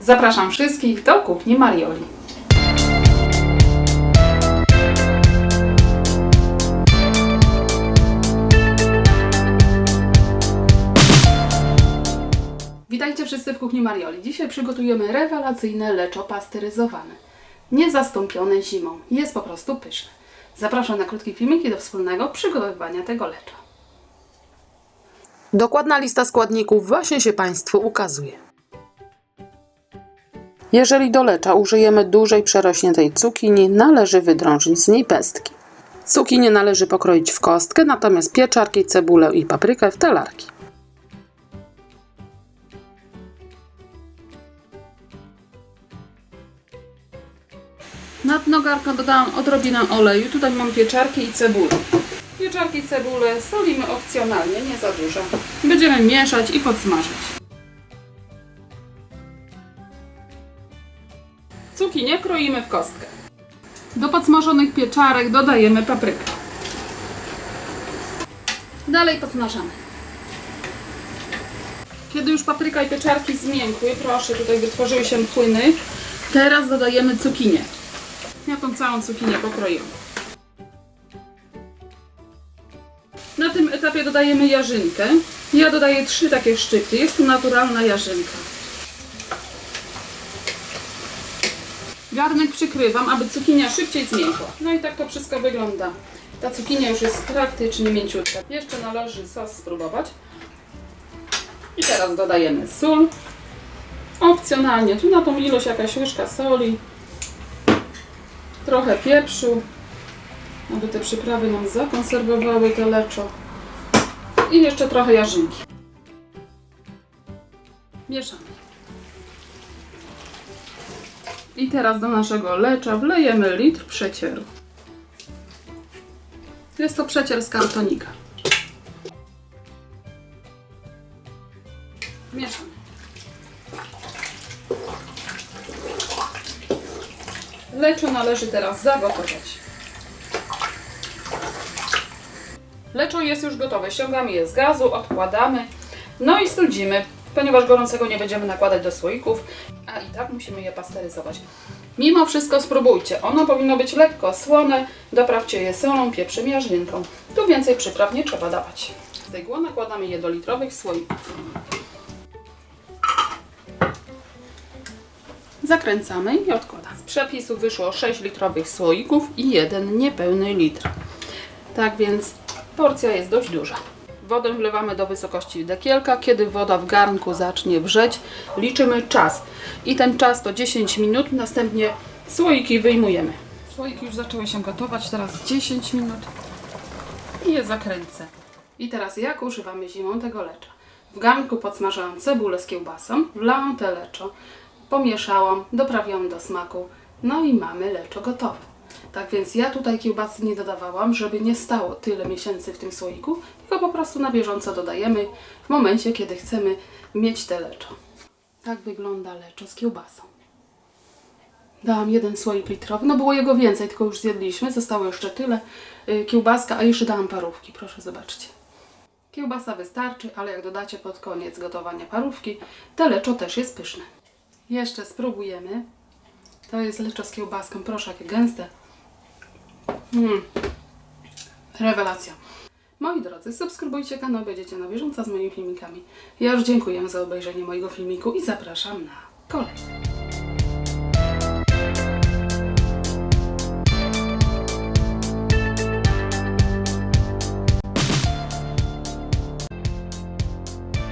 Zapraszam wszystkich do kuchni Marioli. Witajcie wszyscy w kuchni Marioli. Dzisiaj przygotujemy rewelacyjne leczo pasteryzowane. Niezastąpione zimą. Jest po prostu pyszne. Zapraszam na krótkie filmiki do wspólnego przygotowywania tego lecza. Dokładna lista składników właśnie się Państwu ukazuje. Jeżeli do lecza użyjemy dużej przerośniętej cukinii, należy wydrążyć z niej pestki. Cukinię należy pokroić w kostkę, natomiast pieczarki, cebulę i paprykę w talarki. Na dno garnka dodałam odrobinę oleju. Tutaj mam pieczarki i cebulę. Pieczarki i cebulę solimy opcjonalnie, nie za dużo. Będziemy mieszać i podsmażyć. Cukinię kroimy w kostkę. Do podsmażonych pieczarek dodajemy paprykę. Dalej podsmażamy. Kiedy już papryka i pieczarki zmiękły, proszę, tutaj wytworzyły się płyny, teraz dodajemy cukinię. Ja tą całą cukinię pokroję. Na tym etapie dodajemy jarzynkę. Ja dodaję trzy takie szczypty. Jest to naturalna jarzynka. Garnek przykrywam, aby cukinia szybciej zmiękła. No i tak to wszystko wygląda. Ta cukinia już jest praktycznie mięciutka. Jeszcze należy sos spróbować. I teraz dodajemy sól. Opcjonalnie, tu na tą ilość jakaś łyżka soli, trochę pieprzu, aby te przyprawy nam zakonserwowały to leczo i jeszcze trochę jarzynki. Mieszamy. I teraz do naszego lecza wlejemy litr przecieru. Jest to przecier z kartonika. Mieszamy. Leczo należy teraz zagotować. Leczo jest już gotowe. Ściągamy je z gazu, odkładamy. No i studzimy, ponieważ gorącego nie będziemy nakładać do słoików, a i tak musimy je pasteryzować. Mimo wszystko spróbujcie. Ono powinno być lekko słone. Doprawcie je solą, pieprzem, jarzynką. Tu więcej przypraw nie trzeba dawać. Z głą nakładamy je do litrowych słoików. Zakręcamy i odkładamy. Z przepisu wyszło 6 litrowych słoików i jeden niepełny litr. Tak więc porcja jest dość duża. Wodę wlewamy do wysokości dekielka. Kiedy woda w garnku zacznie wrzeć, liczymy czas. I ten czas to 10 minut. Następnie słoiki wyjmujemy. Słoiki już zaczęły się gotować. Teraz 10 minut i je zakręcę. I teraz jak używamy zimą tego lecza? W garnku podsmażyłam cebulę z kiełbasą, wlałam te leczo, pomieszałam, doprawiłam do smaku, no i mamy leczo gotowe. Tak więc ja tutaj kiełbasy nie dodawałam, żeby nie stało tyle miesięcy w tym słoiku, tylko po prostu na bieżąco dodajemy w momencie, kiedy chcemy mieć te leczo. Tak wygląda leczo z kiełbasą. Dałam jeden słoik litrowy, no było jego więcej, tylko już zjedliśmy, zostało jeszcze tyle. Yy, Kiełbaska, a jeszcze dałam parówki, proszę zobaczcie. Kiełbasa wystarczy, ale jak dodacie pod koniec gotowania parówki, to leczo też jest pyszne. Jeszcze spróbujemy. To jest leczo z kiełbaską, proszę, jakie gęste. Mm. Rewelacja. Moi drodzy, subskrybujcie kanał, będziecie na bieżąco z moimi filmikami. Ja już dziękuję za obejrzenie mojego filmiku i zapraszam na kolejny.